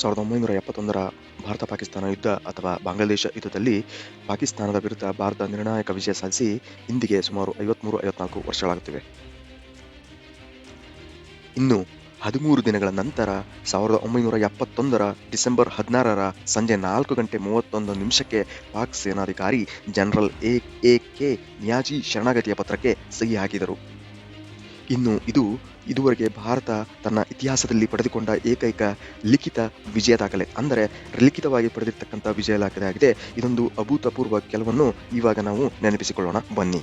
ಸಾವಿರದ ಒಂಬೈನೂರ ಎಪ್ಪತ್ತೊಂದರ ಭಾರತ ಪಾಕಿಸ್ತಾನ ಯುದ್ಧ ಅಥವಾ ಬಾಂಗ್ಲಾದೇಶ ಯುದ್ಧದಲ್ಲಿ ಪಾಕಿಸ್ತಾನದ ವಿರುದ್ಧ ಭಾರತ ನಿರ್ಣಾಯಕ ವಿಜಯ ಸಾಧಿಸಿ ಇಂದಿಗೆ ಸುಮಾರು ಐವತ್ಮೂರು, ಐವತ್ನಾಲ್ಕು ವರ್ಷಗಳಾಗುತ್ತಿವೆ. ಇನ್ನು ಹದಿಮೂರು ದಿನಗಳ ನಂತರ ಸಾವಿರದ ಒಂಬೈನೂರ ಎಪ್ಪತ್ತೊಂದರ ಡಿಸೆಂಬರ್ ಹದಿನಾರರ ಸಂಜೆ ನಾಲ್ಕು ಗಂಟೆ ಮೂವತ್ತೊಂದು ನಿಮಿಷಕ್ಕೆ Pak ಸೇನಾಧಿಕಾರಿ general A A, K, Niazi ಶರಣಾಗತಿಯ ಪತ್ರಕ್ಕೆ ಸಹಿ ಹಾಕಿದರು. ಇನ್ನು ಇದು ಇದುವರೆಗೆ ಭಾರತ ತನ್ನ ಇತಿಹಾಸದಲ್ಲಿ ಪಡೆದುಕೊಂಡ ಏಕೈಕ ಲಿಖಿತ ವಿಜಯ ದಾಖಲೆ. ಅಂದರೆ ಲಿಖಿತವಾಗಿ ಪಡೆದಿರ್ತಕ್ಕಂಥ ವಿಜಯ ದಾಖಲೆ ಆಗಿದೆ. ಇದೊಂದು ಅಭೂತಪೂರ್ವ ಕೆಲವನ್ನು ಇವಾಗ ನಾವು ನೆನಪಿಸಿಕೊಳ್ಳೋಣ. ಬನ್ನಿ.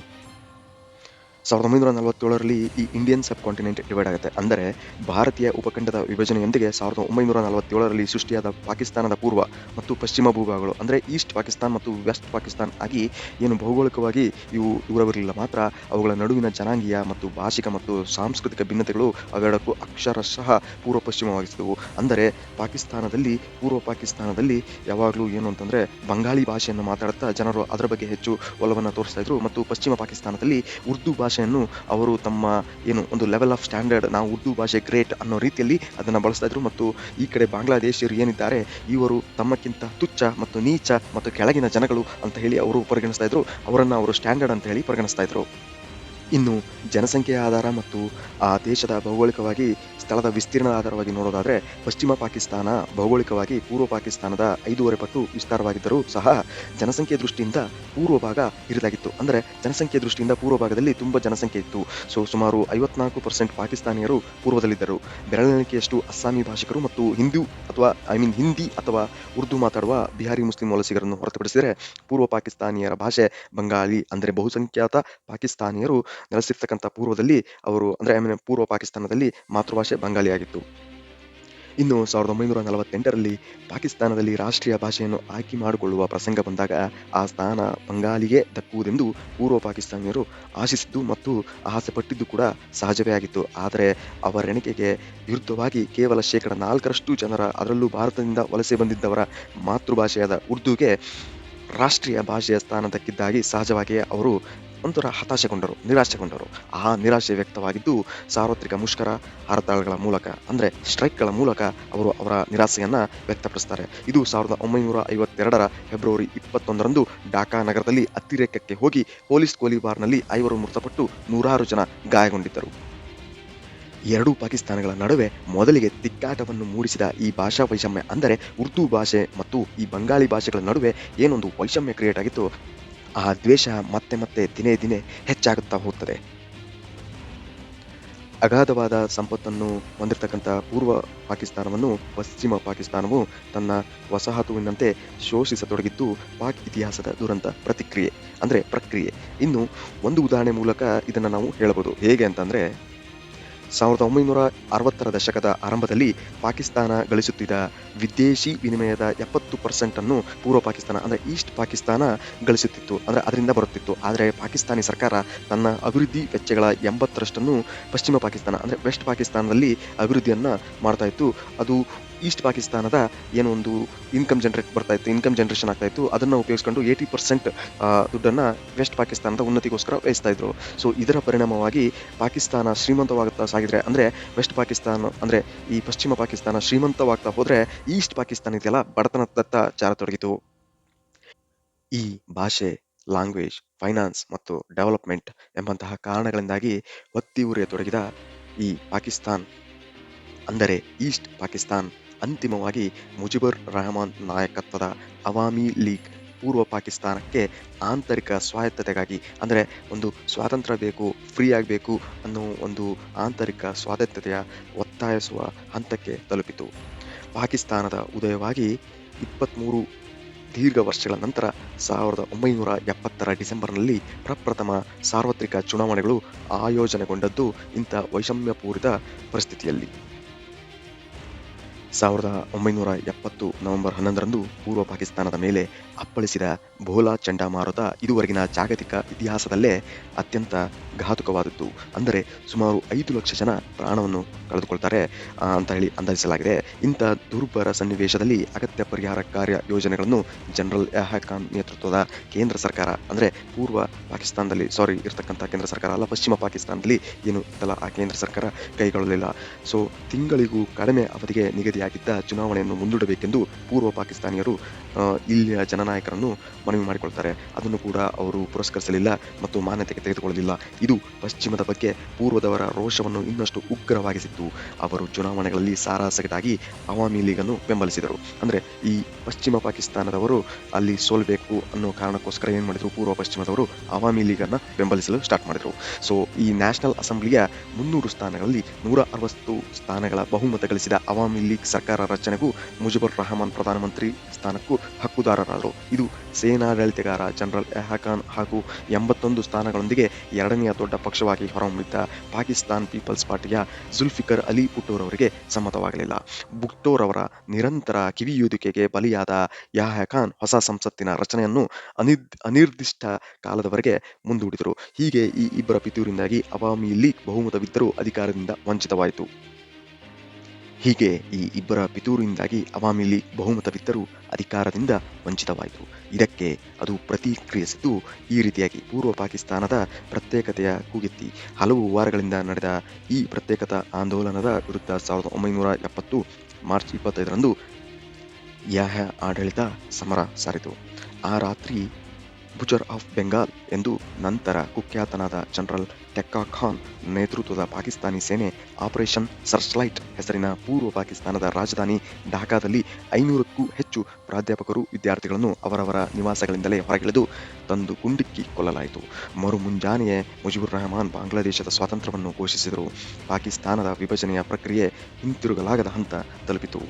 ಸಾವಿರದ ಒಂಬೈನೂರ ನಲವತ್ತೇಳರಲ್ಲಿ ಈ ಇಂಡಿಯನ್ ಸಬ್ ಕಾಂಟಿನೆಂಟ್ ಡಿವೈಡ್ ಆಗುತ್ತೆ. ಅಂದರೆ ಭಾರತೀಯ ಉಪಖಂಡದ ವಿಭಜನೆಯೊಂದಿಗೆ ಸಾವಿರದ ಒಂಬೈನೂರ ನಲವತ್ತೇಳರಲ್ಲಿ ಸೃಷ್ಟಿಯಾದ ಪಾಕಿಸ್ತಾನದ ಪೂರ್ವ ಮತ್ತು ಪಶ್ಚಿಮ ಭೂಭಾಗಗಳು, ಅಂದರೆ ಈಸ್ಟ್ ಪಾಕಿಸ್ತಾನ್ ಮತ್ತು ವೆಸ್ಟ್ ಪಾಕಿಸ್ತಾನ್ ಆಗಿ ಏನು ಭೌಗೋಳಿಕವಾಗಿ ಇವು ದೂರವಿರಲಿಲ್ಲ ಮಾತ್ರ, ಅವುಗಳ ನಡುವಿನ ಜನಾಂಗೀಯ ಮತ್ತು ಭಾಷಿಕ ಮತ್ತು ಸಾಂಸ್ಕೃತಿಕ ಭಿನ್ನತೆಗಳು ಅವೆರಡಕ್ಕೂ ಅಕ್ಷರಶಃ ಪೂರ್ವ ಪಶ್ಚಿಮವಾಗಿಸಿದವು. ಅಂದರೆ ಪಾಕಿಸ್ತಾನದಲ್ಲಿ, ಪೂರ್ವ ಪಾಕಿಸ್ತಾನದಲ್ಲಿ ಯಾವಾಗಲೂ ಏನು ಅಂತಂದರೆ ಬಂಗಾಳಿ ಭಾಷೆಯನ್ನು ಮಾತಾಡುತ್ತಾ ಜನರು ಅದರ ಬಗ್ಗೆ ಹೆಚ್ಚು ಒಲವನ್ನು ತೋರಿಸ್ತಾ ಇದ್ರು ಮತ್ತು ಪಶ್ಚಿಮ ಪಾಕಿಸ್ತಾನದಲ್ಲಿ ಉರ್ದು ಭಾಷೆಯನ್ನು ಅವರು ತಮ್ಮ ಏನು ಒಂದು ಲೆವೆಲ್ ಆಫ್ ಸ್ಟ್ಯಾಂಡರ್ಡ್ ನಾವು ಉರ್ದು ಭಾಷೆ ಗ್ರೇಟ್ ಅನ್ನೋ ರೀತಿಯಲ್ಲಿ ಅದನ್ನು ಬಳಸ್ತಾ ಇದ್ರು ಮತ್ತು ಈ ಕಡೆ ಬಾಂಗ್ಲಾದೇಶಿಯರು ಏನಿದ್ದಾರೆ, ಇವರು ತಮ್ಮಕ್ಕಿಂತ ತುಚ್ಛ ಮತ್ತು ನೀಚ ಮತ್ತು ಕೆಳಗಿನ ಜನಗಳು ಅಂತ ಹೇಳಿ ಅವರು ಪರಿಗಣಿಸ್ತಾ ಇದ್ರು. ಅವರನ್ನು ಅವರು ಸ್ಟ್ಯಾಂಡರ್ಡ್ ಅಂತ ಹೇಳಿ ಪರಿಗಣಿಸ್ತಾ ಇದ್ರು. ಇನ್ನು ಜನಸಂಖ್ಯೆಯ ಆಧಾರ ಮತ್ತು ಆ ದೇಶದ ಭೌಗೋಳಿಕವಾಗಿ ಸ್ಥಳದ ವಿಸ್ತೀರ್ಣ ಆಧಾರವಾಗಿ ನೋಡೋದಾದರೆ ಪಶ್ಚಿಮ ಪಾಕಿಸ್ತಾನ ಭೌಗೋಳಿಕವಾಗಿ ಪೂರ್ವ ಪಾಕಿಸ್ತಾನದ ಐದೂವರೆ ಪಟ್ಟು ವಿಸ್ತಾರವಾಗಿದ್ದರೂ ಸಹ ಜನಸಂಖ್ಯೆ ದೃಷ್ಟಿಯಿಂದ ಪೂರ್ವ ಭಾಗ ಹಿರಿದಾಗಿತ್ತು. ಅಂದರೆ ಜನಸಂಖ್ಯೆ ದೃಷ್ಟಿಯಿಂದ ಪೂರ್ವ ಭಾಗದಲ್ಲಿ ತುಂಬ ಜನಸಂಖ್ಯೆ ಇತ್ತು. ಸೊ, ಸುಮಾರು ಐವತ್ನಾಲ್ಕು ಪರ್ಸೆಂಟ್ ಪಾಕಿಸ್ತಾನಿಯರು ಪೂರ್ವದಲ್ಲಿದ್ದರು. ಬೆರಳೆಣಿಕೆಯಷ್ಟು ಅಸ್ಸಾಮಿ ಭಾಷಿಕರು ಮತ್ತು ಹಿಂದೂ ಅಥವಾ, ಐ ಮೀನ್ ಹಿಂದಿ ಅಥವಾ ಉರ್ದು ಮಾತಾಡುವ ಬಿಹಾರಿ ಮುಸ್ಲಿಂ ವಲಸಿಗರನ್ನು ಹೊರತುಪಡಿಸಿದರೆ ಪೂರ್ವ ಪಾಕಿಸ್ತಾನಿಯರ ಭಾಷೆ ಬಂಗಾಳಿ ಅಂದರೆ ಬಹುಸಂಖ್ಯಾತ ಪಾಕಿಸ್ತಾನಿಯರು ನೆಲೆಸಿರ್ತಕ್ಕಂಥ ಪೂರ್ವದಲ್ಲಿ ಅವರು, ಅಂದರೆ, ಐ ಮೀನ್ ಪೂರ್ವ ಪಾಕಿಸ್ತಾನದಲ್ಲಿ ಮಾತೃಭಾಷೆ ಬಂಗಾಳಿಯಾಗಿತ್ತು. ಇನ್ನು ಸಾವಿರದ ಒಂಬೈನೂರ ನಲವತ್ತೆಂಟರಲ್ಲಿ ಪಾಕಿಸ್ತಾನದಲ್ಲಿ ರಾಷ್ಟ್ರೀಯ ಭಾಷೆಯನ್ನು ಆಯ್ಕೆ ಮಾಡಿಕೊಳ್ಳುವ ಪ್ರಸಂಗ ಬಂದಾಗ ಆ ಸ್ಥಾನ ಬಂಗಾಳಿಗೆ ದಕ್ಕುವುದೆಂದು ಪೂರ್ವ ಪಾಕಿಸ್ತಾನಿಯರು ಆಶಿಸಿದ್ದು ಮತ್ತು ಆಸೆ ಪಟ್ಟಿದ್ದು ಕೂಡ ಸಹಜವೇ ಆಗಿತ್ತು. ಆದರೆ ಅವರ ಎಣಿಕೆಗೆ ವಿರುದ್ಧವಾಗಿ ಕೇವಲ ಶೇಕಡ ನಾಲ್ಕರಷ್ಟು ಜನರ ಅದರಲ್ಲೂ ಭಾರತದಿಂದ ವಲಸೆ ಬಂದಿದ್ದವರ ಮಾತೃಭಾಷೆಯಾದ ಉರ್ದುಗೆ ರಾಷ್ಟ್ರೀಯ ಭಾಷೆಯ ಸ್ಥಾನ ದಕ್ಕಿದ್ದಾಗಿ ಸಹಜವಾಗಿಯೇ ಅವರು ಒಂಥರ ಹತಾಶೆಗೊಂಡರು, ನಿರಾಶೆಗೊಂಡರು. ಆ ನಿರಾಶೆ ವ್ಯಕ್ತವಾಗಿದ್ದು ಸಾರ್ವತ್ರಿಕ ಮುಷ್ಕರ, ಹರತಾಳಗಳ ಮೂಲಕ, ಅಂದರೆ ಸ್ಟ್ರೈಕ್ಗಳ ಮೂಲಕ ಅವರು ಅವರ ನಿರಾಸೆಯನ್ನು ವ್ಯಕ್ತಪಡಿಸ್ತಾರೆ. ಇದು ಸಾವಿರದ ಒಂಬೈನೂರ ಐವತ್ತೆರಡರ ಫೆಬ್ರವರಿ ಇಪ್ಪತ್ತೊಂದರಂದು ಢಾಕಾ ನಗರದಲ್ಲಿ ಅತಿರೇಕಕ್ಕೆ ಹೋಗಿ ಪೊಲೀಸ್ ಕೋಲಿಬಾರ್ನಲ್ಲಿ ಐವರು ಮೃತಪಟ್ಟು ನೂರಾರು ಜನ ಗಾಯಗೊಂಡಿದ್ದರು. ಎರಡೂ ಪಾಕಿಸ್ತಾನಗಳ ನಡುವೆ ಮೊದಲಿಗೆ ತಿಕ್ಕಾಟವನ್ನು ಮೂಡಿಸಿದ ಈ ಭಾಷಾ ವೈಷಮ್ಯ, ಅಂದರೆ ಉರ್ದು ಭಾಷೆ ಮತ್ತು ಈ ಬಂಗಾಳಿ ಭಾಷೆಗಳ ನಡುವೆ ಏನೊಂದು ವೈಷಮ್ಯ ಕ್ರಿಯೇಟ್ ಆಗಿತ್ತು ಆ ದ್ವೇಷ ಮತ್ತೆ ಮತ್ತೆ ದಿನೇ ದಿನೇ ಹೆಚ್ಚಾಗುತ್ತಾ ಹೋಗ್ತದೆ. ಅಗಾಧವಾದ ಸಂಪತ್ತನ್ನು ಹೊಂದಿರತಕ್ಕಂಥ ಪೂರ್ವ ಪಾಕಿಸ್ತಾನವನ್ನು, ಪಶ್ಚಿಮ ಪಾಕಿಸ್ತಾನವು ತನ್ನ ವಸಾಹತುವಿನಂತೆ ಶೋಷಿಸತೊಡಗಿದ್ದು ಪಾಕ್ ಇತಿಹಾಸದ ದುರಂತ ಪ್ರತಿಕ್ರಿಯೆ, ಅಂದರೆ ಪ್ರಕ್ರಿಯೆ. ಇನ್ನು ಒಂದು ಉದಾಹರಣೆ ಮೂಲಕ ಇದನ್ನು ನಾವು ಹೇಳಬಹುದು. ಹೇಗೆ ಅಂತಂದರೆ ಸಾವಿರದ ಒಂಬೈನೂರ ಅರವತ್ತರ ದಶಕದ ಆರಂಭದಲ್ಲಿ ಪಾಕಿಸ್ತಾನ ಗಳಿಸುತ್ತಿದ್ದ ವಿದೇಶಿ ವಿನಿಮಯದ ಎಪ್ಪತ್ತು ಪರ್ಸೆಂಟನ್ನು ಪೂರ್ವ ಪಾಕಿಸ್ತಾನ, ಅಂದರೆ ಈಸ್ಟ್ ಪಾಕಿಸ್ತಾನ ಗಳಿಸುತ್ತಿತ್ತು, ಅಂದರೆ ಅದರಿಂದ ಬರುತ್ತಿತ್ತು. ಆದರೆ ಪಾಕಿಸ್ತಾನಿ ಸರ್ಕಾರ ತನ್ನ ಅಭಿವೃದ್ಧಿ ವೆಚ್ಚಗಳ ಎಂಬತ್ತರಷ್ಟನ್ನು ಪಶ್ಚಿಮ ಪಾಕಿಸ್ತಾನ, ಅಂದರೆ ವೆಸ್ಟ್ ಪಾಕಿಸ್ತಾನದಲ್ಲಿ ಅಭಿವೃದ್ಧಿಯನ್ನು ಮಾಡ್ತಾ ಇತ್ತು. ಅದು ಈಸ್ಟ್ ಪಾಕಿಸ್ತಾನದ ಏನೊಂದು ಇನ್ಕಮ್ ಜನರೇಟ್ ಬರ್ತಾ ಇತ್ತು ಇನ್ಕಮ್ ಜನರೇಷನ್ ಆಗ್ತಾ ಇತ್ತು, ಅದನ್ನು ಉಪಯೋಗಿಸ್ಕೊಂಡು ಏಯ್ಟಿ ಪರ್ಸೆಂಟ್ ದುಡ್ಡನ್ನು ವೆಸ್ಟ್ ಪಾಕಿಸ್ತಾನದ ಉನ್ನತಿಗೋಸ್ಕರ ವಹಿಸ್ತಾ ಇದ್ರು. ಸೊ ಇದರ ಪರಿಣಾಮವಾಗಿ ಪಾಕಿಸ್ತಾನ ಶ್ರೀಮಂತವಾಗುತ್ತಾ ಸಾಗಿದ್ರೆ, ಅಂದರೆ ವೆಸ್ಟ್ ಪಾಕಿಸ್ತಾನ, ಅಂದರೆ ಈ ಪಶ್ಚಿಮ ಪಾಕಿಸ್ತಾನ ಶ್ರೀಮಂತವಾಗ್ತಾ ಹೋದರೆ ಈಸ್ಟ್ ಪಾಕಿಸ್ತಾನ ಇದೆಯಲ್ಲ, ಬಡತನದತ್ತ ಜಾರತೊಡಗಿತು ಈ ಭಾಷೆ ಲ್ಯಾಂಗ್ವೇಜ್ ಫೈನಾನ್ಸ್ ಮತ್ತು ಡೆವಲಪ್ಮೆಂಟ್ ಎಂಬಂತಹ ಕಾರಣಗಳಿಂದಾಗಿ ಒತ್ತಿ ಉರಿಯತೊಡಗಿದ ಈ ಪಾಕಿಸ್ತಾನ್, ಅಂದರೆ ಈಸ್ಟ್ ಪಾಕಿಸ್ತಾನ್. ಅಂತಿಮವಾಗಿ ಮುಜಿಬುರ್ ರಹಮಾನ್ ನಾಯಕತ್ವದ ಅವಾಮಿ ಲೀಗ್ ಪೂರ್ವ ಪಾಕಿಸ್ತಾನಕ್ಕೆ ಆಂತರಿಕ ಸ್ವಾಯತ್ತತೆಗಾಗಿ, ಅಂದರೆ ಒಂದು ಸ್ವಾತಂತ್ರ್ಯ ಬೇಕು ಫ್ರೀ ಆಗಬೇಕು ಅನ್ನೋ ಒಂದು ಆಂತರಿಕ ಸ್ವಾತಂತ್ರ್ಯತೆಯ ಒತ್ತಾಯಿಸುವ ಹಂತಕ್ಕೆ ತಲುಪಿತು. ಪಾಕಿಸ್ತಾನದ ಉದಯವಾಗಿ ಇಪ್ಪತ್ತ್ಮೂರು ದೀರ್ಘ ವರ್ಷಗಳ ನಂತರ ಸಾವಿರದ ಒಂಬೈನೂರ ಎಪ್ಪತ್ತರ ಡಿಸೆಂಬರ್ನಲ್ಲಿ ಪ್ರಪ್ರಥಮ ಸಾರ್ವತ್ರಿಕ ಚುನಾವಣೆಗಳು ಆಯೋಜನೆಗೊಂಡದ್ದು ಇಂಥ ವೈಷಮ್ಯಪೂರಿತ ಪರಿಸ್ಥಿತಿಯಲ್ಲಿ. ಸಾವಿರದ ಒಂಬೈನೂರ ಎಪ್ಪತ್ತು ನವೆಂಬರ್ ಹನ್ನೊಂದರಂದು ಪೂರ್ವ ಪಾಕಿಸ್ತಾನದ ಮೇಲೆ ಅಪ್ಪಳಿಸಿದ ಭೋಲಾ ಚಂಡಮಾರುತ ಇದುವರೆಗಿನ ಜಾಗತಿಕ ಇತಿಹಾಸದಲ್ಲೇ ಅತ್ಯಂತ ಘಾತುಕವಾದದ್ದು. ಅಂದರೆ ಸುಮಾರು ಐದು ಲಕ್ಷ ಜನ ಪ್ರಾಣವನ್ನು ಕಳೆದುಕೊಳ್ತಾರೆ ಅಂತ ಹೇಳಿ ಅಂದಾಜಿಸಲಾಗಿದೆ. ಇಂಥ ದುರ್ಬರ ಸನ್ನಿವೇಶದಲ್ಲಿ ಅಗತ್ಯ ಪರಿಹಾರ ಕಾರ್ಯ ಯೋಜನೆಗಳನ್ನು ಜನರಲ್ ಯಹ್ಯಾ ಖಾನ್ ನೇತೃತ್ವದ ಕೇಂದ್ರ ಸರ್ಕಾರ, ಅಂದರೆ ಪೂರ್ವ ಪಾಕಿಸ್ತಾನದಲ್ಲಿ ಸಾರಿ ಇರತಕ್ಕಂಥ ಕೇಂದ್ರ ಸರ್ಕಾರ ಅಲ್ಲ, ಪಶ್ಚಿಮ ಪಾಕಿಸ್ತಾನದಲ್ಲಿ ಏನು ಇತ್ತಲ್ಲ ಆ ಕೇಂದ್ರ ಸರ್ಕಾರ ಕೈಗೊಳ್ಳಲಿಲ್ಲ. ಸೊ ತಿಂಗಳಿಗೂ ಕಡಿಮೆ ಅವಧಿಗೆ ನಿಗದಿಯಾದ ನಿಗದಿಯಾಗಿದ್ದ ಚುನಾವಣೆಯನ್ನು ಮುಂದೂಡಬೇಕೆಂದು ಪೂರ್ವ ಪಾಕಿಸ್ತಾನಿಯರು ಇಲ್ಲಿಯ ಜನನಾಯಕರನ್ನು ಮನವಿ ಮಾಡಿಕೊಳ್ತಾರೆ. ಅದನ್ನು ಕೂಡ ಅವರು ಪುರಸ್ಕರಿಸಲಿಲ್ಲ ಮತ್ತು ಮಾನ್ಯತೆಗೆ ತೆಗೆದುಕೊಳ್ಳಲಿಲ್ಲ. ಇದು ಪಶ್ಚಿಮದ ಬಗ್ಗೆ ಪೂರ್ವದವರ ರೋಷವನ್ನು ಇನ್ನಷ್ಟು ಉಗ್ರವಾಗಿಸಿತ್ತು. ಅವರು ಚುನಾವಣೆಗಳಲ್ಲಿ ಸಾರಾಸಗಟಾಗಿ ಅವಾಮಿ ಲೀಗನ್ನು ಬೆಂಬಲಿಸಿದರು. ಅಂದರೆ ಈ ಪಶ್ಚಿಮ ಪಾಕಿಸ್ತಾನದವರು ಅಲ್ಲಿ ಸೋಲ್ಬೇಕು ಅನ್ನೋ ಕಾರಣಕ್ಕೋಸ್ಕರ ಏನು ಮಾಡಿದರು? ಪೂರ್ವ ಪಶ್ಚಿಮದವರು ಅವಾಮಿ ಲೀಗನ್ನು ಬೆಂಬಲಿಸಲು ಸ್ಟಾರ್ಟ್ ಮಾಡಿದರು. ಸೊ ಈ ನ್ಯಾಷನಲ್ ಅಸೆಂಬ್ಲಿಯ ಮುನ್ನೂರು ಸ್ಥಾನಗಳಲ್ಲಿ ನೂರ ಅರವತ್ತು ಸ್ಥಾನಗಳ ಬಹುಮತ ಗಳಿಸಿದ ಅವಾಮಿ ಲೀಗ್ ಸರ್ಕಾರ ರಚನೆಗೂ ಮುಜಿಬುರ್ ರಹಮಾನ್ ಪ್ರಧಾನಮಂತ್ರಿ ಸ್ಥಾನಕ್ಕೂ ಹಕ್ಕುದಾರರಾದರು. ಇದು ಸೇನಾಡಳಿತಗಾರ ಜನರಲ್ ಯಹ್ಯಾ ಖಾನ್ ಹಾಗೂ ಎಂಬತ್ತೊಂದು ಸ್ಥಾನಗಳೊಂದಿಗೆ ಎರಡನೆಯ ದೊಡ್ಡ ಪಕ್ಷವಾಗಿ ಹೊರಹೊಮ್ಮಿದ್ದ ಪಾಕಿಸ್ತಾನ್ ಪೀಪಲ್ಸ್ ಪಾರ್ಟಿಯ ಜುಲ್ಫಿಕರ್ ಅಲಿ ಅವರಿಗೆ ಸಮ್ಮತವಾಗಲಿಲ್ಲ. ಬುಕ್ಟೋರ್ ಅವರ ನಿರಂತರ ಕಿವಿಯೂದಿಕೆಗೆ ಬಲಿಯಾದ ಯಹ್ಯಾ ಹೊಸ ಸಂಸತ್ತಿನ ರಚನೆಯನ್ನು ಅನಿರ್ ಅನಿರ್ದಿಷ್ಟ ಕಾಲದವರೆಗೆ ಮುಂದೂಡಿದರು. ಹೀಗೆ ಈ ಇಬ್ಬರ ಪಿತೂರಿಂದಾಗಿ ಅವಾಮಿ ಲೀಗ್ ಬಹುಮತವಿದ್ದರೂ ಅಧಿಕಾರದಿಂದ ವಂಚಿತವಾಯಿತು. ಹೀಗೆ ಈ ಇಬ್ಬರ ಪಿತೂರಿನಿಂದಾಗಿ ಅವಾಮಿ ಲೀಗ್ ಬಹುಮತವಿದ್ದರೂ ಅಧಿಕಾರದಿಂದ ವಂಚಿತವಾಯಿತು. ಇದಕ್ಕೆ ಅದು ಪ್ರತಿಕ್ರಿಯಿಸಿದ್ದು, ಈ ರೀತಿಯಾಗಿ ಪೂರ್ವ ಪಾಕಿಸ್ತಾನದ ಪ್ರತ್ಯೇಕತೆಯ ಕೂಗೆತ್ತಿ. ಹಲವು ವಾರಗಳಿಂದ ನಡೆದ ಈ ಪ್ರತ್ಯೇಕತಾ ಆಂದೋಲನದ ವಿರುದ್ಧ ಸಾವಿರದ ಒಂಬೈನೂರ ಎಪ್ಪತ್ತು ಮಾರ್ಚ್ ಇಪ್ಪತ್ತೈದರಂದು ಯಾಹ ಆಡಳಿತ ಸಮರ ಸಾರಿತು. ಆ ರಾತ್ರಿ ಬುಚರ್ ಆಫ್ ಬೆಂಗಾಲ್ ಎಂದು ನಂತರ ಕುಖ್ಯಾತನಾದ ಜನರಲ್ ಟೆಕ್ಕಾ ಖಾನ್ ನೇತೃತ್ವದ ಪಾಕಿಸ್ತಾನಿ ಸೇನೆ ಆಪರೇಷನ್ ಸರ್ಚ್ಲೈಟ್ ಹೆಸರಿನ ಪೂರ್ವ ಪಾಕಿಸ್ತಾನದ ರಾಜಧಾನಿ ಢಾಕಾದಲ್ಲಿ ಐನೂರಕ್ಕೂ ಹೆಚ್ಚು ಪ್ರಾಧ್ಯಾಪಕರು, ವಿದ್ಯಾರ್ಥಿಗಳನ್ನು ಅವರವರ ನಿವಾಸಗಳಿಂದಲೇ ಹೊರಗೆಳೆದು ತಂದು ಗುಂಡಿಕ್ಕಿ ಕೊಲ್ಲಲಾಯಿತು. ಮರು ಮುಂಜಾನೆಯೇ ಮುಜಿಬುರ್ ರಹಮಾನ್ ಬಾಂಗ್ಲಾದೇಶದ ಸ್ವಾತಂತ್ರ್ಯವನ್ನು ಘೋಷಿಸಿದರು. ಪಾಕಿಸ್ತಾನದ ವಿಭಜನೆಯ ಪ್ರಕ್ರಿಯೆ ಹಿಂತಿರುಗಲಾಗದ ಹಂತ ತಲುಪಿತು.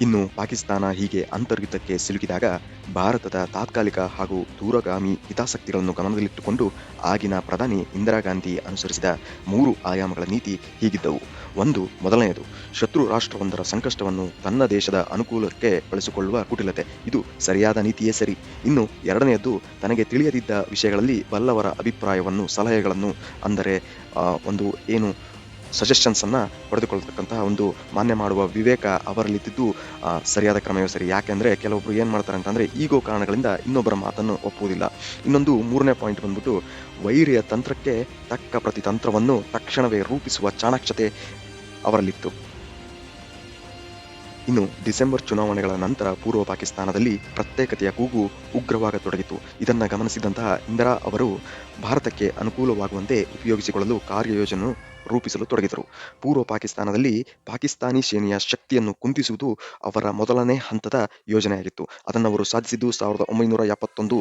ಇನ್ನು ಪಾಕಿಸ್ತಾನ ಹೀಗೆ ಅಂತರ್ಯುದ್ಧಕ್ಕೆ ಸಿಲುಕಿದಾಗ ಭಾರತದ ತಾತ್ಕಾಲಿಕ ಹಾಗೂ ದೂರಗಾಮಿ ಹಿತಾಸಕ್ತಿಗಳನ್ನು ಗಮನದಲ್ಲಿಟ್ಟುಕೊಂಡು ಆಗಿನ ಪ್ರಧಾನಿ ಇಂದಿರಾ ಗಾಂಧಿ ಅನುಸರಿಸಿದ ಮೂರು ಆಯಾಮಗಳ ನೀತಿ ಹೀಗಿದ್ದವು. ಒಂದು, ಮೊದಲನೆಯದು, ಶತ್ರು ರಾಷ್ಟ್ರವೊಂದರ ಸಂಕಷ್ಟವನ್ನು ತನ್ನ ದೇಶದ ಅನುಕೂಲಕ್ಕೆ ಬಳಸಿಕೊಳ್ಳುವ ಕುಟಿಲತೆ. ಇದು ಸರಿಯಾದ ನೀತಿಯೇ ಸರಿ. ಇನ್ನು ಎರಡನೆಯದ್ದು ತನಗೆ ತಿಳಿಯದಿದ್ದ ವಿಷಯಗಳಲ್ಲಿ ಬಲ್ಲವರ ಅಭಿಪ್ರಾಯವನ್ನು, ಸಲಹೆಗಳನ್ನು ಅಂದರೆ ಒಂದು ಏನು ಸಜೆಷನ್ಸ್ ಅನ್ನ ಪಡೆದುಕೊಳ್ತಕ್ಕಂತಹ ಒಂದು ಮಾನ್ಯ ಮಾಡುವ ವಿವೇಕ ಅವರಲ್ಲಿದ್ದು ಸರಿಯಾದ ಕ್ರಮವೇ ಸರಿ. ಯಾಕೆಂದ್ರೆ ಕೆಲವೊಬ್ರು ಏನ್ ಮಾಡ್ತಾರೆ ಅಂತಂದ್ರೆ ಈಗೋ ಕಾರಣಗಳಿಂದ ಇನ್ನೊಬ್ಬರ ಮಾತನ್ನು ಒಪ್ಪುವುದಿಲ್ಲ. ಇನ್ನೊಂದು ಮೂರನೇ ಪಾಯಿಂಟ್ ಬಂದ್ಬಿಟ್ಟು, ವೈರಿಯ ತಂತ್ರಕ್ಕೆ ತಕ್ಕ ಪ್ರತಿ ತಂತ್ರವನ್ನು ತಕ್ಷಣವೇ ರೂಪಿಸುವ ಚಾಣಾಕ್ಷತೆ ಅವರಲ್ಲಿತ್ತು. ಇನ್ನು ಡಿಸೆಂಬರ್ ಚುನಾವಣೆಗಳ ನಂತರ ಪೂರ್ವ ಪಾಕಿಸ್ತಾನದಲ್ಲಿ ಪ್ರತ್ಯೇಕತೆಯ ಕೂಗು ಉಗ್ರವಾಗತೊಡಗಿತು. ಇದನ್ನು ಗಮನಿಸಿದಂತಹ ಇಂದಿರಾ ಅವರು ಭಾರತಕ್ಕೆ ಅನುಕೂಲವಾಗುವಂತೆ ಉಪಯೋಗಿಸಿಕೊಳ್ಳಲು ಕಾರ್ಯಯೋಜನೆ ರೂಪಿಸಲು ತೊಡಗಿದರು. ಪೂರ್ವ ಪಾಕಿಸ್ತಾನದಲ್ಲಿ ಪಾಕಿಸ್ತಾನಿ ಸೇನೆಯ ಶಕ್ತಿಯನ್ನು ಕುಂದಿಸುವುದು ಅವರ ಮೊದಲನೇ ಹಂತದ ಯೋಜನೆಯಾಗಿತ್ತು. ಅದನ್ನು ಅವರು ಸಾಧಿಸಿದ್ದು ಸಾವಿರದ ಒಂಬೈನೂರ ಎಪ್ಪತ್ತೊಂದು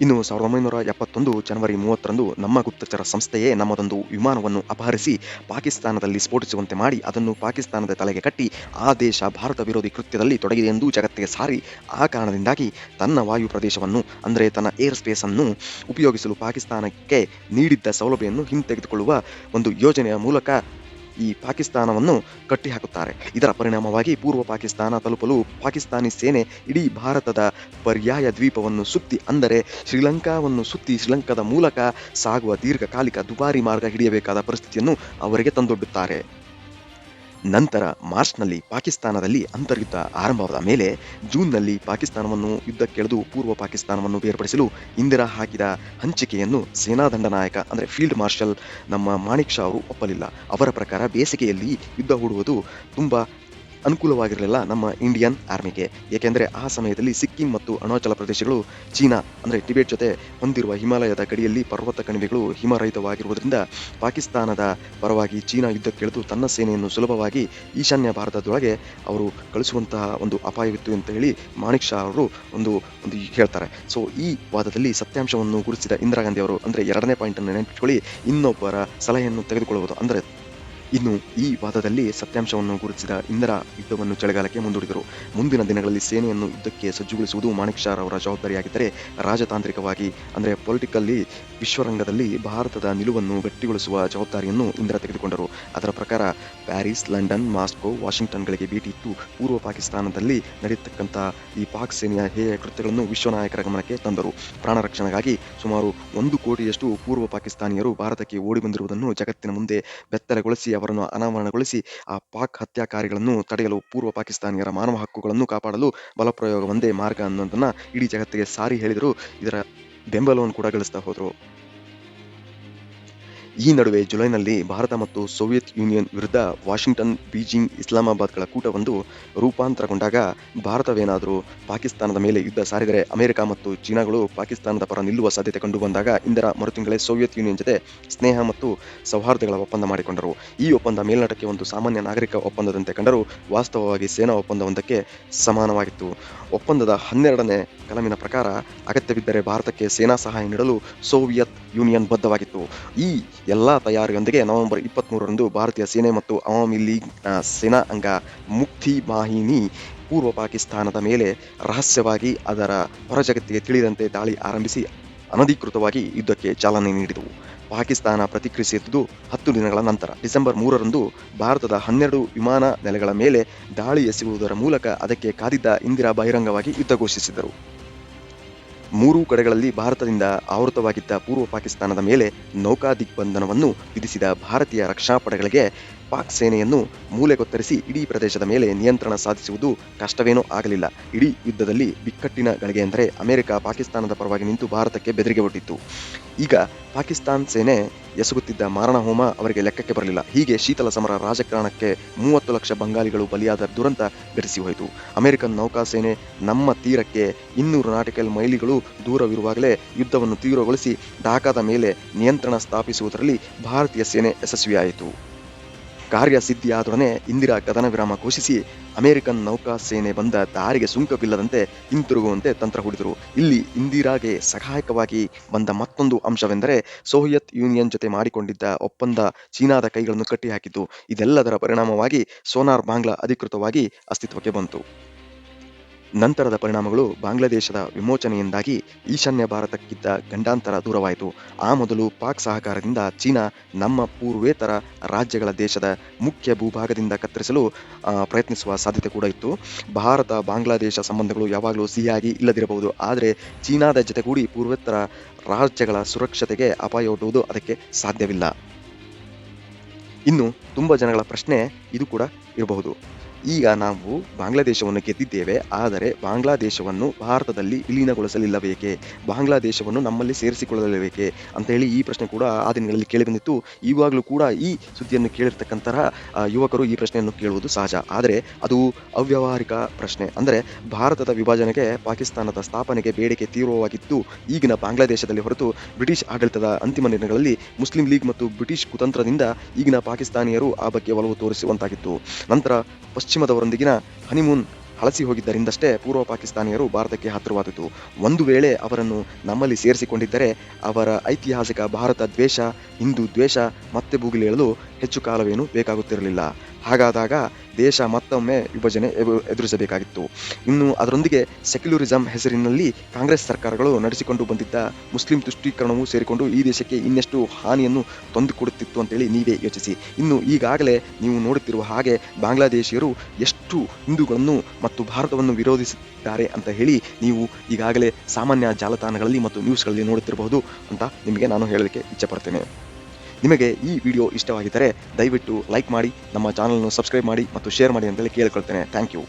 ಇನ್ನು ಸಾವಿರದ ಒಂಬೈನೂರ ಎಪ್ಪತ್ತೊಂದು ಜನವರಿ ಮೂವತ್ತರಂದು ನಮ್ಮ ಗುಪ್ತಚರ ಸಂಸ್ಥೆಯೇ ನಮ್ಮದೊಂದು ವಿಮಾನವನ್ನು ಅಪಹರಿಸಿ ಪಾಕಿಸ್ತಾನದಲ್ಲಿ ಸ್ಫೋಟಿಸುವಂತೆ ಮಾಡಿ ಅದನ್ನು ಪಾಕಿಸ್ತಾನದ ತಲೆಗೆ ಕಟ್ಟಿ ಆ ದೇಶ ಭಾರತ ವಿರೋಧಿ ಕೃತ್ಯದಲ್ಲಿ ತೊಡಗಿದೆ ಎಂದು ಜಗತ್ತಿಗೆ ಸಾರಿ. ಆ ಕಾರಣದಿಂದಾಗಿ ತನ್ನ ವಾಯು ಪ್ರದೇಶವನ್ನು, ಅಂದರೆ ತನ್ನ ಏರ್ ಸ್ಪೇಸ್ ಅನ್ನು ಉಪಯೋಗಿಸಲು ಪಾಕಿಸ್ತಾನಕ್ಕೆ ನೀಡಿದ್ದ ಸೌಲಭ್ಯವನ್ನು ಹಿಂತೆಗೆದುಕೊಳ್ಳುವ ಒಂದು ಯೋಜನೆಯ ಮೂಲಕ ಈ ಪಾಕಿಸ್ತಾನವನ್ನು ಕಟ್ಟಿಹಾಕುತ್ತಾರೆ. ಇದರ ಪರಿಣಾಮವಾಗಿ ಪೂರ್ವ ಪಾಕಿಸ್ತಾನ ತಲುಪಲು ಪಾಕಿಸ್ತಾನಿ ಸೇನೆ ಇಡೀ ಭಾರತದ ಪರ್ಯಾಯ ದ್ವೀಪವನ್ನು ಸುತ್ತಿ ಅಂದರೆ ಶ್ರೀಲಂಕಾವನ್ನು ಸುತ್ತಿ ಶ್ರೀಲಂಕಾದ ಮೂಲಕ ಸಾಗುವ ದೀರ್ಘಕಾಲಿಕ ದುಬಾರಿ ಮಾರ್ಗ ಹಿಡಿಯಬೇಕಾದ ಪರಿಸ್ಥಿತಿಯನ್ನು ಅವರಿಗೆ ತಂದೊಡ್ಡುತ್ತಾರೆ. ನಂತರ ಮಾರ್ಚ್ನಲ್ಲಿ ಪಾಕಿಸ್ತಾನದಲ್ಲಿ ಅಂತರ್ಯುದ್ಧ ಆರಂಭವಾದ ಮೇಲೆ ಜೂನ್ನಲ್ಲಿ ಪಾಕಿಸ್ತಾನವನ್ನು ಯುದ್ಧಕ್ಕೆಳೆದು ಪೂರ್ವ ಪಾಕಿಸ್ತಾನವನ್ನು ಬೇರ್ಪಡಿಸಲು ಇಂದಿರಾ ಹಾಕಿದ ಹಂಚಿಕೆಯನ್ನು ಸೇನಾದಂಡ ನಾಯಕ, ಅಂದರೆ ಫೀಲ್ಡ್ ಮಾರ್ಷಲ್ ನಮ್ಮ ಮಾಣಿಕ್ ಶಾ ಅವರು ಒಪ್ಪಲಿಲ್ಲ. ಅವರ ಪ್ರಕಾರ ಬೇಸಿಗೆಯಲ್ಲಿ ಯುದ್ಧ ಹೂಡುವುದು ತುಂಬ ಅನುಕೂಲವಾಗಿರಲಿಲ್ಲ ನಮ್ಮ ಇಂಡಿಯನ್ ಆರ್ಮಿಗೆ. ಏಕೆಂದರೆ ಆ ಸಮಯದಲ್ಲಿ ಸಿಕ್ಕಿಂ ಮತ್ತು ಅರುಣಾಚಲ ಪ್ರದೇಶಗಳು ಚೀನಾ, ಅಂದರೆ ಟಿಬೆಟ್ ಜೊತೆ ಹೊಂದಿರುವ ಹಿಮಾಲಯದ ಗಡಿಯಲ್ಲಿ ಪರ್ವತ ಕಣಿವೆಗಳು ಹಿಮರಹಿತವಾಗಿರುವುದರಿಂದ ಪಾಕಿಸ್ತಾನದ ಪರವಾಗಿ ಚೀನಾ ಯುದ್ಧಕ್ಕಿಳಿದು ತನ್ನ ಸೇನೆಯನ್ನು ಸುಲಭವಾಗಿ ಈಶಾನ್ಯ ಭಾರತದೊಳಗೆ ಅವರು ಕಳಿಸುವಂತಹ ಒಂದು ಅಪಾಯವಿತ್ತು ಅಂತ ಹೇಳಿ ಮಾಣಿಕ್ ಶಾ ಅವರು ಒಂದು ಒಂದು ಹೇಳ್ತಾರೆ. ಸೊ ಈ ವಾದದಲ್ಲಿ ಸತ್ಯಾಂಶವನ್ನು ಗುರುತಿಸಿದ ಇಂದಿರಾ ಗಾಂಧಿ ಅವರು, ಅಂದರೆ ಎರಡನೇ ಪಾಯಿಂಟನ್ನು ನೆನಪಿಟ್ಕೊಳ್ಳಿ, ಇನ್ನೊಬ್ಬರ ಸಲಹೆಯನ್ನು ತೆಗೆದುಕೊಳ್ಳುವುದು, ಅಂದರೆ ಇನ್ನು ಈ ವಾದದಲ್ಲಿ ಸತ್ಯಾಂಶವನ್ನು ಗುರುತಿಸಿದ ಇಂದಿರಾ ಯುದ್ಧವನ್ನು ಚಳಿಗಾಲಕ್ಕೆ ಮುಂದೂಡಿದರು. ಮುಂದಿನ ದಿನಗಳಲ್ಲಿ ಸೇನೆಯನ್ನು ಯುದ್ಧಕ್ಕೆ ಸಜ್ಜುಗೊಳಿಸುವುದು ಮಾಣಿಕ್ ಶಾರ್ ಅವರ ಜವಾಬ್ದಾರಿಯಾಗಿದ್ದರೆ ರಾಜತಾಂತ್ರಿಕವಾಗಿ, ಅಂದರೆ ಪೊಲಿಟಿಕಲ್ಲಿ ವಿಶ್ವರಂಗದಲ್ಲಿ ಭಾರತದ ನಿಲುವನ್ನು ಗಟ್ಟಿಗೊಳಿಸುವ ಜವಾಬ್ದಾರಿಯನ್ನು ಇಂದಿರಾ ತೆಗೆದುಕೊಂಡರು. ಅದರ ಪ್ರಕಾರ ಪ್ಯಾರಿಸ್, ಲಂಡನ್, ಮಾಸ್ಕೋ, ವಾಷಿಂಗ್ಟನ್ಗಳಿಗೆ ಭೇಟಿ ಇತ್ತು ಪೂರ್ವ ಪಾಕಿಸ್ತಾನದಲ್ಲಿ ನಡೆಯತಕ್ಕಂಥ ಈ ಪಾಕ್ ಸೇನೆಯ ಹೇಯ ಕೃತ್ಯಗಳನ್ನು ವಿಶ್ವ ನಾಯಕರ ಗಮನಕ್ಕೆ ತಂದರು. ಪ್ರಾಣ ರಕ್ಷಣೆಗಾಗಿ ಸುಮಾರು ಒಂದು ಕೋಟಿಯಷ್ಟು ಪೂರ್ವ ಪಾಕಿಸ್ತಾನಿಯರು ಭಾರತಕ್ಕೆ ಓಡಿ ಬಂದಿರುವುದನ್ನು ಜಗತ್ತಿನ ಮುಂದೆ ಬೆತ್ತಲೆಗೊಳಿಸಿ ಅವರನ್ನು ಅನಾವರಣಗೊಳಿಸಿ ಆ ಪಾಕ್ ಹತ್ಯಾಕಾರಿಗಳನ್ನು ತಡೆಯಲು ಪೂರ್ವ ಪಾಕಿಸ್ತಾನಿಯರ ಮಾನವ ಹಕ್ಕುಗಳನ್ನು ಕಾಪಾಡಲು ಬಲಪ್ರಯೋಗ ಒಂದೇ ಮಾರ್ಗ ಅನ್ನೋದನ್ನು ಇಡೀ ಜಗತ್ತಿಗೆ ಸಾರಿ ಹೇಳಿದರು. ಇದರ ಬೆಂಬಲವನ್ನು ಕೂಡ ಗಳಿಸ್ತಾ ಹೋದರು. ಈ ನಡುವೆ ಜುಲೈನಲ್ಲಿ ಭಾರತ ಮತ್ತು ಸೋವಿಯತ್ ಯೂನಿಯನ್ ವಿರುದ್ಧ ವಾಷಿಂಗ್ಟನ್, ಬೀಜಿಂಗ್, ಇಸ್ಲಾಮಾಬಾದ್ಗಳ ಕೂಟವೊಂದು ರೂಪಾಂತರಗೊಂಡಾಗ ಭಾರತವೇನಾದರೂ ಪಾಕಿಸ್ತಾನದ ಮೇಲೆ ಯುದ್ಧ ಸಾರಿದರೆ ಅಮೆರಿಕ ಮತ್ತು ಚೀನಾಗಳು ಪಾಕಿಸ್ತಾನದ ಪರ ನಿಲ್ಲುವ ಸಾಧ್ಯತೆ ಕಂಡು ಬಂದಾಗ ಇಂದರ ಮರುತಿಂಗಳೇ ಸೋವಿಯತ್ ಯೂನಿಯನ್ ಜೊತೆ ಸ್ನೇಹ ಮತ್ತು ಸೌಹಾರ್ದಗಳ ಒಪ್ಪಂದ ಮಾಡಿಕೊಂಡರು. ಈ ಒಪ್ಪಂದ ಮೇಲ್ನೋಟಕ್ಕೆ ಒಂದು ಸಾಮಾನ್ಯ ನಾಗರಿಕ ಒಪ್ಪಂದದಂತೆ ಕಂಡರೂ ವಾಸ್ತವವಾಗಿ ಸೇನಾ ಒಪ್ಪಂದವೊಂದಕ್ಕೆ ಸಮಾನವಾಗಿತ್ತು. ಒಪ್ಪಂದದ ಹನ್ನೆರಡನೇ ಕಲಮಿನ ಪ್ರಕಾರ ಅಗತ್ಯವಿದ್ದರೆ ಭಾರತಕ್ಕೆ ಸೇನಾ ಸಹಾಯ ನೀಡಲು ಸೋವಿಯತ್ ಯೂನಿಯನ್ ಬದ್ಧವಾಗಿತ್ತು. ಈ ಎಲ್ಲ ತಯಾರಿಯೊಂದಿಗೆ ನವೆಂಬರ್ ಇಪ್ಪತ್ತ್ಮೂರರಂದು ಭಾರತೀಯ ಸೇನೆ ಮತ್ತು ಅವಾಮಿ ಲೀಗ್ ಸೇನಾ ಅಂಗ ಮುಕ್ತಿ ವಾಹಿನಿ ಪೂರ್ವ ಪಾಕಿಸ್ತಾನದ ಮೇಲೆ ರಹಸ್ಯವಾಗಿ ಅದರ ಹೊರಜಗತ್ತಿಗೆ ತಿಳಿದಂತೆ ದಾಳಿ ಆರಂಭಿಸಿ ಅನಧಿಕೃತವಾಗಿ ಯುದ್ಧಕ್ಕೆ ಚಾಲನೆ ನೀಡಿದವು. ಪಾಕಿಸ್ತಾನ ಪ್ರತಿಕ್ರಿಯಿಸಿದ್ದು ಹತ್ತು ದಿನಗಳ ನಂತರ. ಡಿಸೆಂಬರ್ ಮೂರರಂದು ಭಾರತದ ಹನ್ನೆರಡು ವಿಮಾನ ನೆಲೆಗಳ ಮೇಲೆ ದಾಳಿ ಎಸಗುವುದರ ಮೂಲಕ ಅದಕ್ಕೆ ಕಾದಿದ್ದ ಇಂದಿರಾ ಬಹಿರಂಗವಾಗಿ ಯುದ್ಧ ಘೋಷಿಸಿದರು. ಮೂರೂ ಕಡೆಗಳಲ್ಲಿ ಭಾರತದಿಂದ ಆವೃತವಾಗಿದ್ದ ಪೂರ್ವ ಪಾಕಿಸ್ತಾನದ ಮೇಲೆ ನೌಕಾ ದಿಗ್ಬಂಧನವನ್ನು ವಿಧಿಸಿದ ಭಾರತೀಯ ರಕ್ಷಣಾ ಪಡೆಗಳಿಗೆ ಪಾಕ್ ಸೇನೆಯನ್ನು ಮೂಲೆಗೊತ್ತರಿಸಿ ಇಡೀ ಪ್ರದೇಶದ ಮೇಲೆ ನಿಯಂತ್ರಣ ಸಾಧಿಸುವುದು ಕಷ್ಟವೇನೂ ಆಗಲಿಲ್ಲ. ಇಡೀ ಯುದ್ಧದಲ್ಲಿ ಬಿಕ್ಕಟ್ಟಿನ ಗಳಿಗೆ ಎಂದರೆ ಅಮೆರಿಕ ಪಾಕಿಸ್ತಾನದ ಪರವಾಗಿ ನಿಂತು ಭಾರತಕ್ಕೆ ಬೆದರಿಗೆ ಒಡ್ಡಿತ್ತು ಈಗ ಪಾಕಿಸ್ತಾನ್ ಸೇನೆ ಎಸಗುತ್ತಿದ್ದ ಮಾರಣಹೋಮ ಅವರಿಗೆ ಲೆಕ್ಕಕ್ಕೆ ಬರಲಿಲ್ಲ. ಹೀಗೆ ಶೀತಲ ಸಮರ ರಾಜಕಾರಣಕ್ಕೆ ಮೂವತ್ತು ಲಕ್ಷ ಬಂಗಾಲಿಗಳು ಬಲಿಯಾದ ದುರಂತ ಘಟಿಸಿ ಹೋಯಿತು. ಅಮೆರಿಕನ್ ನೌಕಾಸೇನೆ ನಮ್ಮ ತೀರಕ್ಕೆ ಇನ್ನೂರು ನಾಟಿಕಲ್ ಮೈಲಿಗಳು ದೂರವಿರುವಾಗಲೇ ಯುದ್ಧವನ್ನು ತೀವ್ರಗೊಳಿಸಿ, ಢಾಕಾದ ಮೇಲೆ ನಿಯಂತ್ರಣ ಸ್ಥಾಪಿಸುವುದರಲ್ಲಿ ಭಾರತೀಯ ಸೇನೆ ಯಶಸ್ವಿಯಾಯಿತು. ಕಾರ್ಯಸಿದ್ಧಿಯಾದೊಡನೆ ಇಂದಿರಾ ಕದನ ವಿರಾಮ ಘೋಷಿಸಿ ಅಮೆರಿಕನ್ ನೌಕಾ ಸೇನೆ ಬಂದ ದಾರಿಗೆ ಸುಂಕವಿಲ್ಲದಂತೆ ಹಿಂತಿರುಗುವಂತೆ ತಂತ್ರ ಹೂಡಿದರು. ಇಲ್ಲಿ ಇಂದಿರಾಗೆ ಸಹಾಯಕವಾಗಿ ಬಂದ ಮತ್ತೊಂದು ಅಂಶವೆಂದರೆ ಸೋವಿಯತ್ ಯೂನಿಯನ್ ಜೊತೆ ಮಾಡಿಕೊಂಡಿದ್ದ ಒಪ್ಪಂದ ಚೀನಾದ ಕೈಗಳನ್ನು ಕಟ್ಟಿಹಾಕಿತು ಇದೆಲ್ಲದರ ಪರಿಣಾಮವಾಗಿ ಸೋನಾರ್ ಬಾಂಗ್ಲಾ ಅಧಿಕೃತವಾಗಿ ಅಸ್ತಿತ್ವಕ್ಕೆ ಬಂತು. ನಂತರದ ಪರಿಣಾಮಗಳು ಬಾಂಗ್ಲಾದೇಶದ ವಿಮೋಚನೆಯಿಂದಾಗಿ ಈಶಾನ್ಯ ಭಾರತಕ್ಕಿದ್ದ ಗಂಡಾಂತರ ದೂರವಾಯಿತು. ಆ ಮೊದಲು ಪಾಕ್ ಸಹಕಾರದಿಂದ ಚೀನಾ ನಮ್ಮ ಪೂರ್ವೇತರ ರಾಜ್ಯಗಳ ದೇಶದ ಮುಖ್ಯ ಭೂಭಾಗದಿಂದ ಕತ್ತರಿಸಲು ಪ್ರಯತ್ನಿಸುವ ಸಾಧ್ಯತೆ ಕೂಡ ಇತ್ತು. ಭಾರತ, ಬಾಂಗ್ಲಾದೇಶ ಸಂಬಂಧಗಳು ಯಾವಾಗಲೂ ಸಿಹಿಯಾಗಿ ಇಲ್ಲದಿರಬಹುದು. ಆದರೆ ಚೀನಾದ ಜೊತೆಗೂಡಿ ಪೂರ್ವೇತರ ರಾಜ್ಯಗಳ ಸುರಕ್ಷತೆಗೆ ಅಪಾಯ ಒಡ್ಡುವುದು ಅದಕ್ಕೆ ಸಾಧ್ಯವಿಲ್ಲ. ಇನ್ನು ತುಂಬ ಜನಗಳ ಪ್ರಶ್ನೆ ಇದು ಕೂಡ ಇರಬಹುದು. ಈಗ ನಾವು ಬಾಂಗ್ಲಾದೇಶವನ್ನು ಗೆದ್ದಿದ್ದೇವೆ, ಆದರೆ ಬಾಂಗ್ಲಾದೇಶವನ್ನು ಭಾರತದಲ್ಲಿ ವಿಲೀನಗೊಳಿಸಲಿಲ್ಲಬೇಕೆ ಬಾಂಗ್ಲಾದೇಶವನ್ನು ನಮ್ಮಲ್ಲಿ ಸೇರಿಸಿಕೊಳ್ಳಲೇಬೇಕೆ? ಅಂತ ಹೇಳಿ ಈ ಪ್ರಶ್ನೆ ಕೂಡ ಆ ದಿನಗಳಲ್ಲಿ ಕೇಳಿಬಂದಿತ್ತು. ಇವಾಗಲೂ ಕೂಡ ಈ ಸುದ್ದಿಯನ್ನು ಕೇಳಿರ್ತಕ್ಕಂತಹ ಯುವಕರು ಈ ಪ್ರಶ್ನೆಯನ್ನು ಕೇಳುವುದು ಸಹಜ. ಆದರೆ ಅದು ಅವ್ಯಾವಹಾರಿಕ ಪ್ರಶ್ನೆ. ಅಂದರೆ ಭಾರತದ ವಿಭಜನೆಗೆ ಪಾಕಿಸ್ತಾನದ ಸ್ಥಾಪನೆಗೆ ಬೇಡಿಕೆ ತೀವ್ರವಾಗಿತ್ತು. ಈಗಿನ ಬಾಂಗ್ಲಾದೇಶದಲ್ಲಿ ಹೊರತು ಬ್ರಿಟಿಷ್ ಆಡಳಿತದ ಅಂತಿಮ ದಿನಗಳಲ್ಲಿ ಮುಸ್ಲಿಂ ಲೀಗ್ ಮತ್ತು ಬ್ರಿಟಿಷ್ ಕುತಂತ್ರದಿಂದ ಈಗಿನ ಪಾಕಿಸ್ತಾನಿಯರು ಆ ಬಗ್ಗೆ ಒಲವು ತೋರಿಸುವಂತಾಗಿತ್ತು. ನಂತರ ಪಶ್ಚಿಮದವರೊಂದಿಗಿನ ಹನಿಮೂನ್ ಹಳಸಿ ಹೋಗಿದ್ದರಿಂದಷ್ಟೇ ಪೂರ್ವ ಪಾಕಿಸ್ತಾನಿಯರು ಭಾರತಕ್ಕೆ ಹತ್ತಿರವಾದಿತು ಒಂದು ವೇಳೆ ಅವರನ್ನು ನಮ್ಮಲ್ಲಿ ಸೇರಿಸಿಕೊಂಡಿದ್ದರೆ ಅವರ ಐತಿಹಾಸಿಕ ಭಾರತ ದ್ವೇಷ, ಹಿಂದೂ ದ್ವೇಷ ಮತ್ತೆ ಭೂಗಿಲೇಳಲು ಹೆಚ್ಚು ಕಾಲವೇನೂ ಬೇಕಾಗುತ್ತಿರಲಿಲ್ಲ. ಹಾಗಾದಾಗ ದೇಶ ಮತ್ತೊಮ್ಮೆ ವಿಭಜನೆ ಎದು- ಎದುರಿಸಬೇಕಾಗಿತ್ತು. ಇನ್ನು ಅದರೊಂದಿಗೆ ಸೆಕ್ಯುಲರಿಸಂ ಹೆಸರಿನಲ್ಲಿ ಕಾಂಗ್ರೆಸ್ ಸರ್ಕಾರಗಳು ನಡೆಸಿಕೊಂಡು ಬಂದಿದ್ದ ಮುಸ್ಲಿಂ ತುಷ್ಟೀಕರಣವೂ ಸೇರಿಕೊಂಡು ಈ ದೇಶಕ್ಕೆ ಇನ್ನೆಷ್ಟು ಹಾನಿಯನ್ನು ತಂದುಕೊಡುತ್ತಿತ್ತು ಅಂತೇಳಿ ನೀವೇ ಯೋಚಿಸಿ. ಇನ್ನು ಈಗಾಗಲೇ ನೀವು ನೋಡುತ್ತಿರುವ ಹಾಗೆ ಬಾಂಗ್ಲಾದೇಶಿಯರು ಎಷ್ಟು ಹಿಂದೂಗಳನ್ನು ಮತ್ತು ಭಾರತವನ್ನು ವಿರೋಧಿಸಿದ್ದಾರೆ ಅಂತ ಹೇಳಿ ನೀವು ಈಗಾಗಲೇ ಸಾಮಾನ್ಯ ಜಾಲತಾಣಗಳಲ್ಲಿ ಮತ್ತು ನ್ಯೂಸ್ಗಳಲ್ಲಿ ನೋಡುತ್ತಿರಬಹುದು ಅಂತ ನಿಮಗೆ ನಾನು ಹೇಳಲಿಕ್ಕೆ ಇಚ್ಛೆಪಡ್ತೇನೆ. ನಿಮಗೆ ಈ ವಿಡಿಯೋ ಇಷ್ಟವಾಗಿದ್ದರೆ ದಯವಿಟ್ಟು ಲೈಕ್ ಮಾಡಿ, ನಮ್ಮ ಚಾನಲ್ನ ಸಬ್ಸ್ಕ್ರೈಬ್ ಮಾಡಿ ಮತ್ತು ಶೇರ್ ಮಾಡಿ ಅಂತೇಳಿ ಕೇಳ್ಕೊಳ್ತೇನೆ. Thank you.